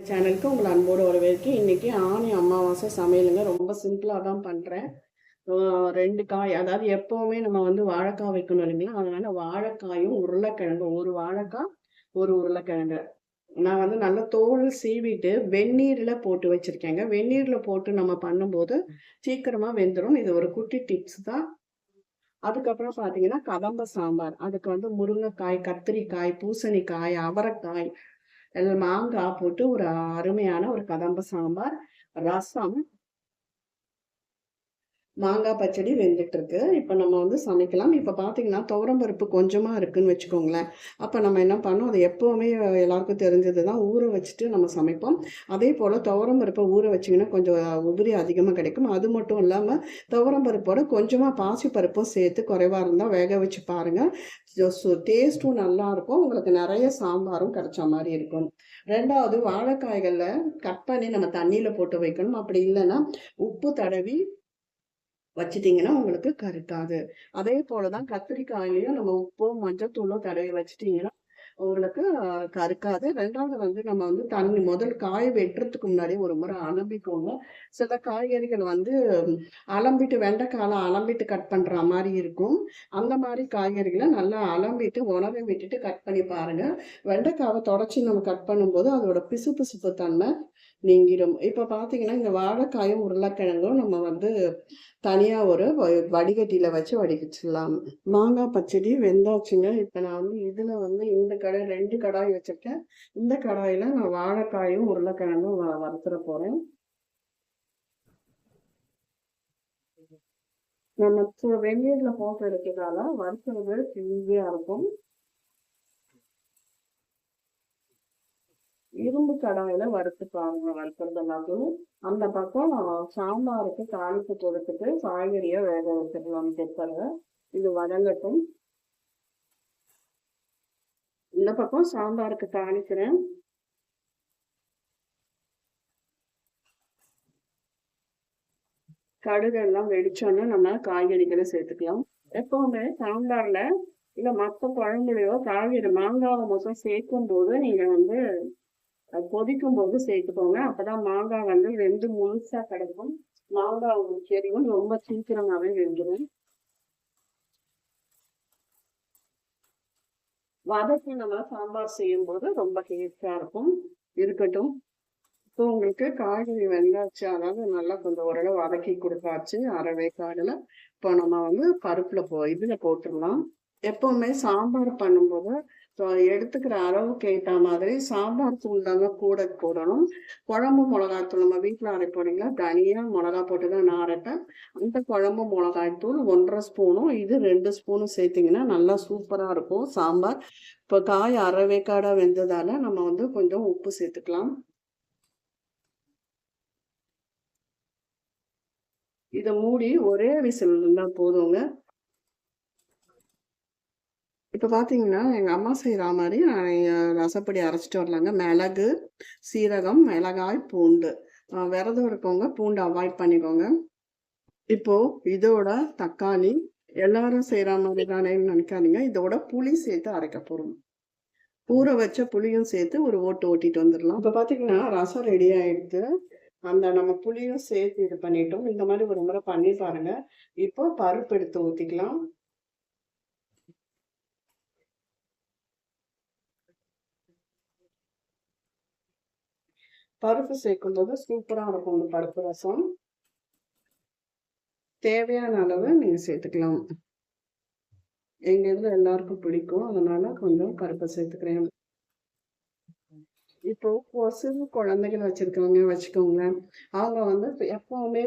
சேனலுக்கு உங்களை அன்போடு வரவேற்கு இன்னைக்கு ஆணி அமாவாசை சமையலுங்க. ரொம்ப சிம்பிளாக தான் பண்ணுறேன் ரெண்டு காய் அதாவது எப்போவுமே நம்ம வந்து வாழைக்காய் வைக்கணும் இல்லைங்களா? அதனால வாழைக்காயும் உருளைக்கிழங்கு ஒரு வாழைக்காய் ஒரு உருளைக்கிழங்கு. நான் வந்து நல்லா தோல் சீவிட்டு வெந்நீரில் போட்டு வச்சுருக்கேங்க. வெந்நீரில் போட்டு நம்ம பண்ணும்போது சீக்கிரமாக வெந்துடும் இது ஒரு குட்டி டிப்ஸ் தான். அதுக்கப்புறம் பார்த்தீங்கன்னா கதம்ப சாம்பார். அதுக்கு வந்து முருங்கைக்காய் கத்திரிக்காய் பூசணிக்காய் அவரைக்காய் மாங்காய் போட்டு ஒரு அருமையான ஒரு கதம்ப சாம்பார் ரசம் மாங்காய் பச்சடி வெந்துட்டு இருக்கு இப்போ நம்ம வந்து சமைக்கலாம். இப்போ பார்த்தீங்கன்னா துவரம்பருப்பு கொஞ்சமாக இருக்குதுன்னு வச்சுக்கோங்களேன். அப்போ நம்ம என்ன பண்ணோம்? அது எப்போவுமே எல்லாருக்கும் தெரிஞ்சது தான் ஊற வச்சுட்டு நம்ம சமைப்போம். அதே போல் துவரம்பருப்பை ஊற வச்சிங்கன்னா கொஞ்சம் உபரி அதிகமாக கிடைக்கும். அது மட்டும் இல்லாமல் துவரம்பருப்போட கொஞ்சமாக பாசி பருப்பும் சேர்த்து குறைவாக இருந்தால் வேக வச்சு பாருங்கள் டேஸ்ட்டும் நல்லாயிருக்கும் உங்களுக்கு நிறைய சாம்பாரும் கிடைச்ச மாதிரி இருக்கும். ரெண்டாவது வாழைக்காய்களில் கட் பண்ணி நம்ம தண்ணியில் போட்டு வைக்கணும். அப்படி இல்லைன்னா உப்பு தடவி வச்சிட்டிங்கன்னா உங்களுக்கு கருக்காது அதே போல தான் கத்திரிக்காயிலையும் நம்ம உப்பும் மஞ்சள் தூளும் தடவி வச்சிட்டிங்கன்னா உங்களுக்கு கருக்காது. ரெண்டாவது வந்து நம்ம வந்து தண்ணி முதல் காய வெட்டுறதுக்கு முன்னாடி ஒரு முறை அலம்பிக்கோங்க. சில காய்கறிகள் வந்து அலம்பிட்டு வெண்டைக்காலம் அலம்பிட்டு கட் பண்ணுற மாதிரி இருக்கும். அந்த மாதிரி காய்கறிகளை நல்லா அலம்பிட்டு உணவை விட்டுட்டு கட் பண்ணி பாருங்க. வெண்டைக்காவை தொடச்சி நம்ம கட் பண்ணும்போது அதோட பிசு பிசுப்பு தன்மை நீங்கிடும். இப்போ பார்த்தீங்கன்னா இந்த வாழைக்காயும் உருளைக்கிழங்கும் நம்ம வந்து தனியாக ஒரு வடிகட்டியில் வச்சு வடிகச்சிடலாம் மாங்காய் பச்சடி வெந்தாச்சுங்க இப்போ நான் வந்து இதில் வந்து இந்த கடாய் ரெண்டு கடாய் வச்சுருக்கேன் இந்த கடாயில் நான் வாழைக்காயும் உருளைக்கிழங்கும் வ வறுத்துட போகிறேன் நம்ம வெந்நீரில் போட்டு எடுக்கிறதால வறுக்கிறது ஈஸியாக இருக்கும் இரும்பு கடாயில வறுத்துப்பாங்க வறுக்கிறது எல்லாத்தையும் அந்த பக்கம் சாம்பாருக்கு தாளிப்பு கொடுத்துட்டு காய்கறியை வேக வச்சிடலாம் குக்கர்ல இது வதங்கட்டும். இந்த பக்கம் சாம்பாருக்கு தாளிக்கிறேன். கடுகு எல்லாம் வெடிச்சோன்னு நம்ம காய்கறிகளை சேர்த்துக்கலாம். எப்பவுமே சாம்பார்ல இல்ல மற்ற குழம்புலையோ காய்கறி மாங்காவை மொத்தம் சேர்க்கும் போது நீங்க வந்து கொதிக்கும் போது சேர்த்துக்கோங்க. அப்பதான் மாங்காய் வந்து ரெண்டு முழுசா கிடைக்கும். மாங்காய் செடியும் ரொம்ப சீக்கிரமாவே வெந்துடும் வதக்கி நம்ம சாம்பார் செய்யும் போது ரொம்ப டேஸ்டா இருக்கும். இருக்கட்டும். இப்போ உங்களுக்கு காய்கறி வெந்தாச்சு. அதாவது நல்லா கொஞ்சம் ஓரளவு வதக்கி கொடுத்தாச்சு. அரை வேக்காடுல. இப்போ நம்ம வந்து பருப்புல போ இதுல போட்டுடலாம். எப்பவுமே சாம்பார் பண்ணும்போது ஸோ எடுத்துக்கிற அளவுக்கு ஏற்ற மாதிரி சாம்பார் தூள் தாங்க கூட போடணும். குழம்பு மிளகாத்தூள் நம்ம வீட்டில் அரைப்போனீங்களா தனியாக மிளகா போட்டு தான் நான் அரைப்பேன். அந்த குழம்பு மிளகாய் தூள் ஒன்றரை ஸ்பூனும் இது ரெண்டு ஸ்பூனும் சேர்த்திங்கன்னா நல்லா சூப்பராக இருக்கும். சாம்பார் இப்போ காய் அரை வேக்காடாக வெந்ததால் நம்ம வந்து கொஞ்சம் உப்பு சேர்த்துக்கலாம். இதை மூடி ஒரே விசில் இருந்தால் போதுங்க. இப்போ பார்த்தீங்கன்னா எங்கள் அம்மா செய்கிற மாதிரி நான் ரசப்பொடி அரைச்சிட்டு வரலாங்க. மிளகு சீரகம் மிளகாய் பூண்டு. விரதம் இருக்கவங்க பூண்டு அவாய்ட் பண்ணிக்கோங்க. இப்போது இதோட தக்காளி எல்லாரும் செய்கிற மாதிரி தானேன்னு நினைக்காதீங்க. இதோட புளி சேர்த்து அரைக்க போகிறோம் ஊற வச்ச புளியும் சேர்த்து ஒரு ஓட்டு ஓட்டிட்டு வந்துடலாம். இப்போ பார்த்தீங்கன்னா ரசம் ரெடி ஆகிடுது அந்த நம்ம புளியும் சேர்த்து இது பண்ணிட்டோம். இந்த மாதிரி ஒரு முறை பண்ணி பாருங்க. இப்போ பருப்பு எடுத்து ஊற்றிக்கலாம் பருப்பு சேர்க்கும் போது சூப்பராக இருக்கும் இந்த பருப்பு ரசம். தேவையான அளவு நீங்கள் சேர்த்துக்கலாம். எங்கள் இதில் எல்லாருக்கும் பிடிக்கும் அதனால கொஞ்சம் பருப்பு சேர்த்துக்கிறேன். இப்போ சிறு குழந்தைகள் வச்சிருக்கவங்க வச்சுக்கோங்களேன். அவங்க வந்து எப்பவுமே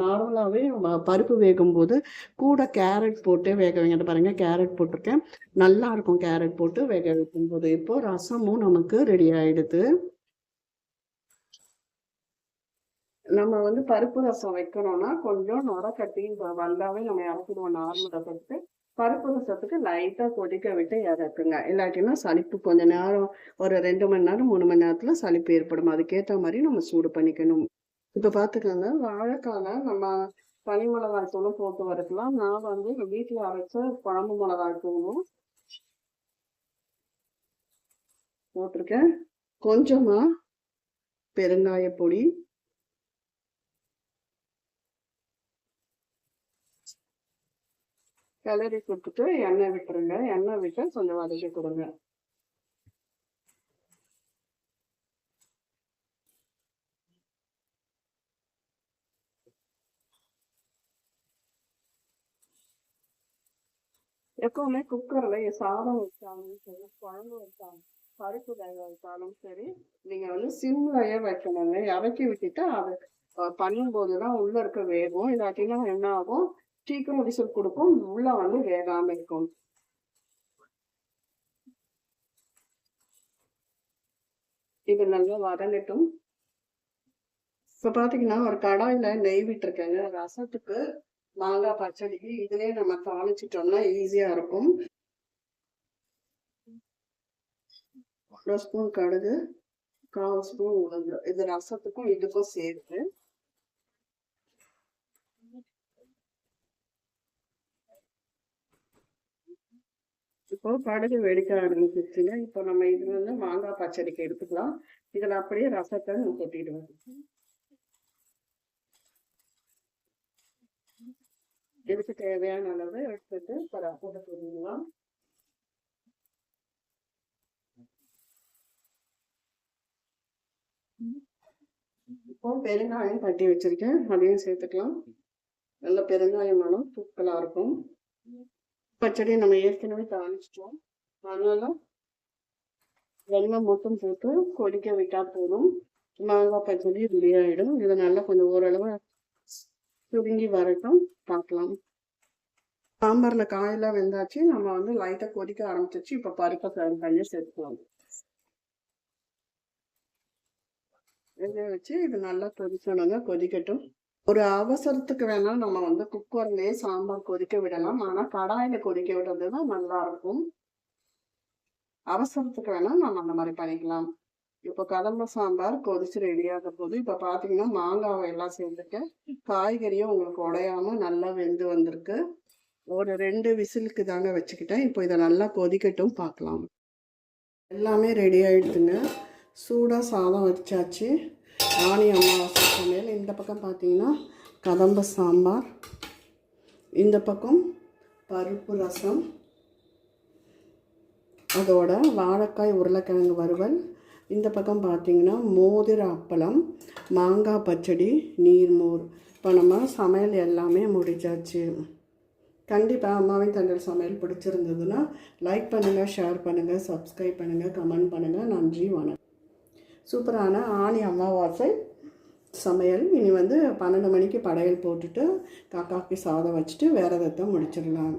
நார்மலாகவே பருப்பு வேகும் போது கூட கேரட் போட்டு வேக வைங்க. பாருங்க கேரட் போட்டிருக்கேன். நல்லா இருக்கும் கேரட் போட்டு வேக வைக்கும் போது இப்போ ரசமும் நமக்கு ரெடி ஆயிடுது. நம்ம வந்து பருப்பு ரசம் வைக்கணும்னா கொஞ்சம் நுர கட்டி வந்தாவே நம்ம இறக்கிடுவோம். நார்மல் ரசத்துக்கு. பருப்பு ரசத்துக்கு லைட்டாக கொதிக்க விட்டு இறக்குங்க. இல்லாட்டினா சளிப்பு கொஞ்ச நேரம் ஒரு ரெண்டு மணி நேரம் மூணு மணி நேரத்தில் சளிப்பு ஏற்படும். அதுக்கேற்ற மாதிரி நம்ம சூடு பண்ணிக்கணும். இப்போ பார்த்துக்கோங்க வாழைக்கால நம்ம பனி மிளகாய் தூளும் போட்டு வறுக்கலாம். நான் வந்து வீட்டில் அரைச்ச குழம்பு மிளகாய் தூளும் போட்டிருக்கேன். கொஞ்சமாக பெருங்காய பொடி கிளறி கொடுத்துட்டு எண்ணெய் விட்டுருங்க. எண்ணெய் விட்டு கொஞ்சம் வதக்கி கொடுங்க. எப்பவுமே குக்கர்ல சாதம் வச்சாலும் சரி குழம்பு வச்சாலும் பருப்பு வேக வைத்தாலும் சரி நீங்க வந்து சிம்லையே வைக்கணுங்க. இறக்கி விட்டுட்டு அது அஹ், பண்ணும்போது தான் உள்ள இருக்க வேகும். இல்லாட்டினா என்ன ஆகும் சீக்கிரம் விசில் கொடுக்கும். உள்ள வந்து வேகாம இருக்கும். இது நல்லா வதங்கட்டும். இப்ப பாத்தீங்கன்னா ஒரு கடாயில நெய் விட்டுருக்கேங்க. ரசத்துக்கு மாங்காய் பச்சடிக்கு இதுலயே நம்ம தாளிச்சிட்டோம்னா ஈஸியா இருக்கும். ஒரு ஸ்பூன் கடுகு கால் ஸ்பூன் உளுந்து. இது ரசத்துக்கும் இதுக்கும் சேர்த்து இப்போ கடுகு வெடிக்க ஆரம்பிச்சிருச்சுங்க. இப்போ நம்ம இது வந்து மாங்காய் பச்சடிக்கு எடுத்துக்கலாம். இதில் அப்படியே ரசத்தை நம்ம கொட்டிடுவோம். இதுக்கு தேவையான அளவு எடுத்துட்டு இப்போ ரசத்தை தூங்கலாம் இப்போ பெருங்காயம் தட்டி வச்சிருக்கேன். அதையும் சேர்த்துக்கலாம். நல்ல பெருங்காயம் மனம் தூக்கலாக இருக்கும். பச்சடி நம்ம ஏற்கனவே தாளிச்சிட்டோம். அதனால வெள்ளம் மட்டும் போட்டு கொதிக்க விட்டால் போதும். மாங்காய் பச்சடி ரெடி ஆகிடும் இதை நல்லா கொஞ்சம் ஓரளவு சுருங்கி வரட்டும். பார்க்கலாம். சாம்பாரில் காயெல்லாம் வெந்தாச்சு. நம்ம வந்து லைட்டாக கொதிக்க ஆரம்பிச்சிச்சு இப்போ பருப்பை சர்வ் பண்ணி சேர்த்துக்கலாம். இதை வச்சு இது நல்லா கொதிக்கணுங்க கொதிக்கட்டும். ஒரு அவசரத்துக்கு வேணா நம்ம வந்து குக்கர்லயே சாம்பார் கொதிக்க விடலாம். ஆனா கடாயில கொதிக்க விடுறது தான் நல்லா இருக்கும் அவசரத்துக்கு வேணா நம்ம அந்த மாதிரி பண்ணிக்கலாம். இப்போ கடம்ப சாம்பார் கொதிச்சு ரெடியாக போகுது இப்போ பார்த்தீங்கன்னா மாங்காவை எல்லாம் சேர்ந்துட்டு காய்கறியும் உங்களுக்கு உடையாம நல்லா வெந்து வந்திருக்கு. ஒரு ரெண்டு விசிலுக்கு தாங்க வச்சுக்கிட்டேன். இப்போ இதை நல்லா கொதிக்கட்டும் பார்க்கலாம். எல்லாமே ரெடி ஆயிடுதுங்க. சூடாக சாதம் வச்சாச்சு. ஆணி அமாவாசை சமையல். இந்த பக்கம் பார்த்தீங்கன்னா கதம்ப சாம்பார். இந்த பக்கம் பருப்பு ரசம். அதோட வாழைக்காய் உருளைக்கிழங்கு வறுவல். இந்த பக்கம் பார்த்தீங்கன்னா மோதிர அப்பளம் மாங்காய் பச்சடி நீர்மோர் இப்போ நம்ம சமையல் எல்லாமே முடிச்சாச்சு. கண்டிப்பாக அம்மாவின் தண்டல் சமையல் பிடிச்சிருந்ததுன்னா லைக் பண்ணுங்கள் ஷேர் பண்ணுங்கள் சப்ஸ்கிரைப் பண்ணுங்கள் கமெண்ட் பண்ணுங்கள் நன்றி வணக்கம். சூப்பரான ஆணி அமாவாசை சமையல். இனி வந்து பன்னெண்டு மணிக்கு படையல் போட்டுட்டு காக்காக்கு சாதம் வச்சுட்டு விரதத்தை முடிச்சிடலாம்.